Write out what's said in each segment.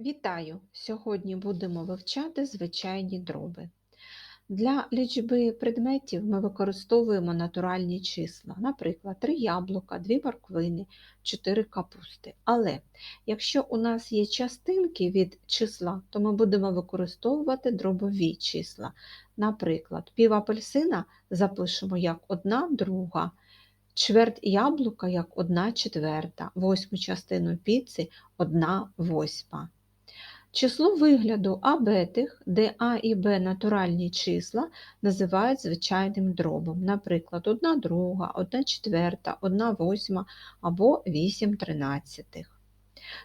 Вітаю! Сьогодні будемо вивчати звичайні дроби. Для лічби предметів ми використовуємо натуральні числа, наприклад, 3 яблука, 2 морквини, 4 капусти. Але якщо у нас є частинки від числа, то ми будемо використовувати дробові числа. Наприклад, пів апельсина запишемо як 1 друга, чверть яблука як 1 четверта, восьму частину піци 1 восьма. Число вигляду абетих, де А і Б натуральні числа, називають звичайним дробом, наприклад, 1 друга, 1 четверта, 1 восьма або 8 тринадцятих.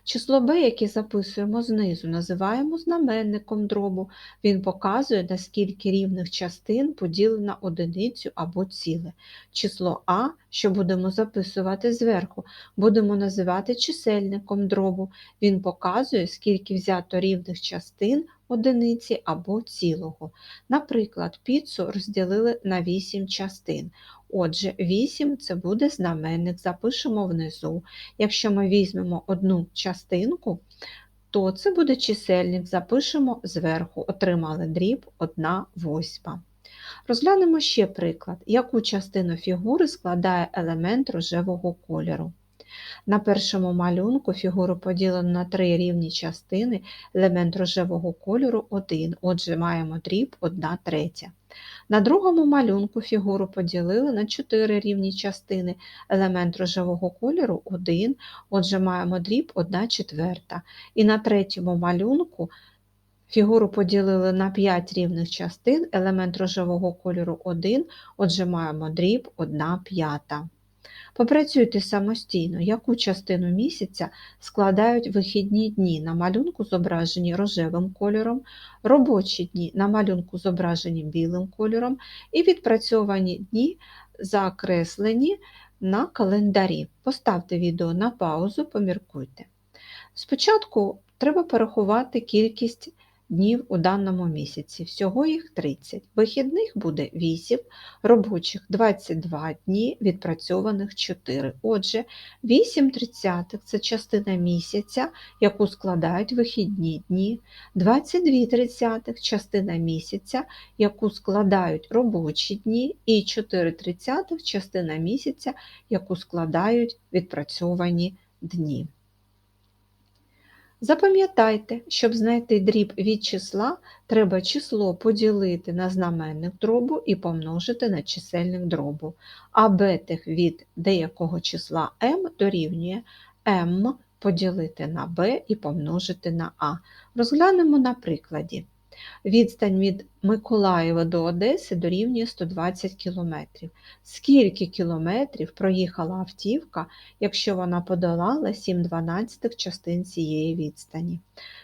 Число b, яке записуємо знизу, називаємо знаменником дробу. Він показує, на скільки рівних частин поділена одиницю або ціле. Число А, що будемо записувати зверху, будемо називати чисельником дробу. Він показує, скільки взято рівних частин одиниці або цілого. Наприклад, піцу розділили на 8 частин. Отже, 8 це буде знаменник, запишемо внизу. Якщо ми візьмемо одну частинку, то це буде чисельник, запишемо зверху, отримали дріб 1 восьма. Розглянемо ще приклад, яку частину фігури складає елемент рожевого кольору. На першому малюнку фігуру поділено на три рівні частини, елемент рожевого кольору 1, отже, маємо дріб 1 третя. На другому малюнку фігуру поділили на 4 рівні частини, елемент рожевого кольору 1, отже, маємо дріб 1 четверта. І на третьому малюнку фігуру поділили на 5 рівних частин, елемент рожевого кольору 1, отже, маємо дріб 1 п'ята. Попрацюйте самостійно, яку частину місяця складають вихідні дні на малюнку, зображені рожевим кольором, робочі дні на малюнку, зображені білим кольором, і відпрацьовані дні закреслені на календарі. Поставте відео на паузу, поміркуйте. Спочатку треба порахувати кількість днів у даному місяці. Всього їх 30. Вихідних буде 8, робочих 22 дні, відпрацьованих 4. Отже, 8 тридцятих – це частина місяця, яку складають вихідні дні, 22 тридцятих – частина місяця, яку складають робочі дні, і 4 тридцятих – частина місяця, яку складають відпрацьовані дні. Запам'ятайте, щоб знайти дріб від числа, треба число поділити на знаменник дробу і помножити на чисельник дробу. А бетих від деякого числа m дорівнює m поділити на b і помножити на a. Розглянемо на прикладі. Відстань від Миколаєва до Одеси дорівнює 120 км. Скільки кілометрів проїхала автівка, якщо вона подолала 7 12 частин цієї відстані?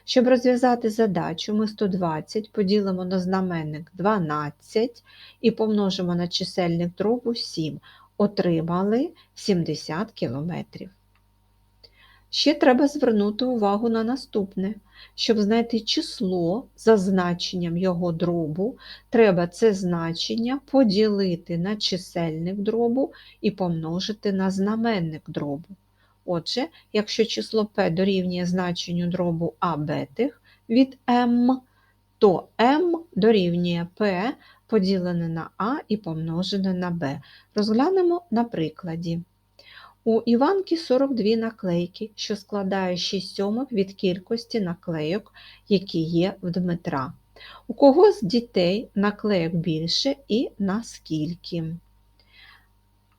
Щоб розв'язати задачу, ми 120 поділимо на знаменник 12 і помножимо на чисельник дробу 7. Отримали 70 кілометрів. Ще треба звернути увагу на наступне. Щоб знайти число за значенням його дробу, треба це значення поділити на чисельник дробу і помножити на знаменник дробу. Отже, якщо число p дорівнює значенню дробу а бетих від m, то m дорівнює p поділене на а і помножене на b. Розглянемо на прикладі. У Іванки 42 наклейки, що складає 6 сьомих від кількості наклейок, які є в Дмитра. У кого з дітей наклейок більше і наскільки?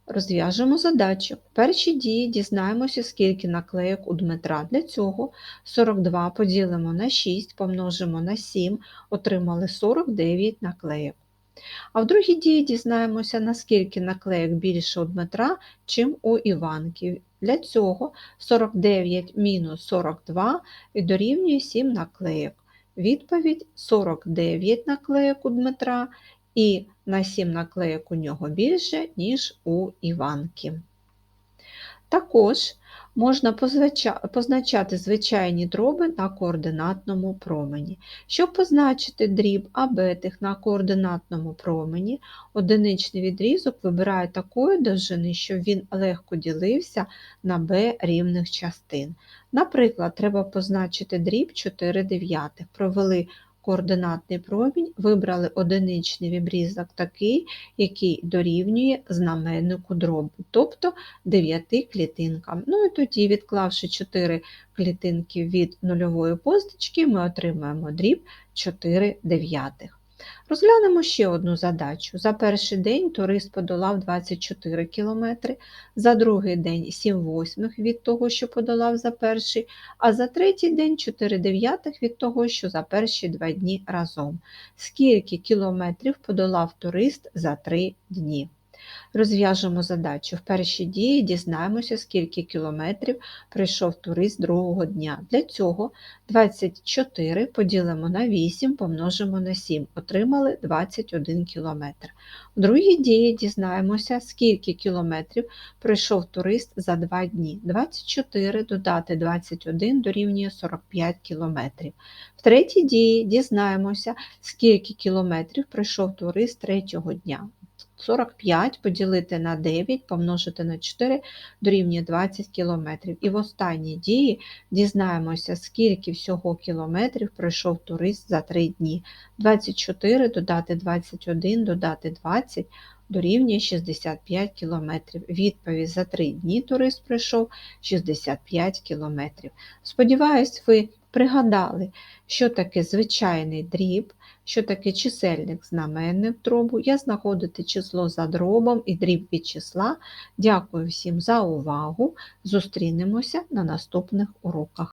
Розв'яжемо задачу. В першій дії дізнаємося, скільки наклейок у Дмитра. Для цього 42 поділимо на 6, помножимо на 7, отримали 49 наклейок. А в другій дії дізнаємося, наскільки наклеїк більше у Дмитра, чим у Іванки. Для цього 49 мінус 42 дорівнює 7 наклеїк. Відповідь 49 наклеїк у Дмитра і на 7 наклеїк у нього більше, ніж у Іванки. Також можна позначати звичайні дроби на координатному промені. Щоб позначити дріб абетих на координатному промені, одиничний відрізок вибираю такої довжини, щоб він легко ділився на b рівних частин. Наприклад, треба позначити дріб 4 дев'ятих. Провели координатний промінь, вибрали одиничний відрізок такий, який дорівнює знаменнику дробу, тобто 9 клітинкам. Ну і тоді, відклавши 4 клітинки від нульової позначки, ми отримаємо дріб 4 дев'ятих. Розглянемо ще одну задачу. За перший день турист подолав 24 км, за другий день 7 восьмих від того, що подолав за перший, а за третій день 4 дев'ятих від того, що за перші два дні разом. Скільки кілометрів подолав турист за 3 дні? Розв'яжемо задачу. В першій дії дізнаємося, скільки кілометрів пройшов турист другого дня. Для цього 24 поділимо на 8, помножимо на 7. Отримали 21 кілометр. В другій дії дізнаємося, скільки кілометрів пройшов турист за 2 дні. 24 додати 21 дорівнює 45 кілометрів. В третій дії дізнаємося, скільки кілометрів пройшов турист третього дня. 45 поділити на 9, помножити на 4 дорівнює 20 км. І в останній дії дізнаємося, скільки всього кілометрів пройшов турист за 3 дні. 24 додати 21, додати 20 дорівнює 65 км. Відповідь за 3 дні турист пройшов 65 км. Сподіваюсь, ви пригадали, що таке звичайний дріб, що таке чисельник знаменник дробу, як знаходити число за дробом і дріб від числа. Дякую всім за увагу. Зустрінемося на наступних уроках.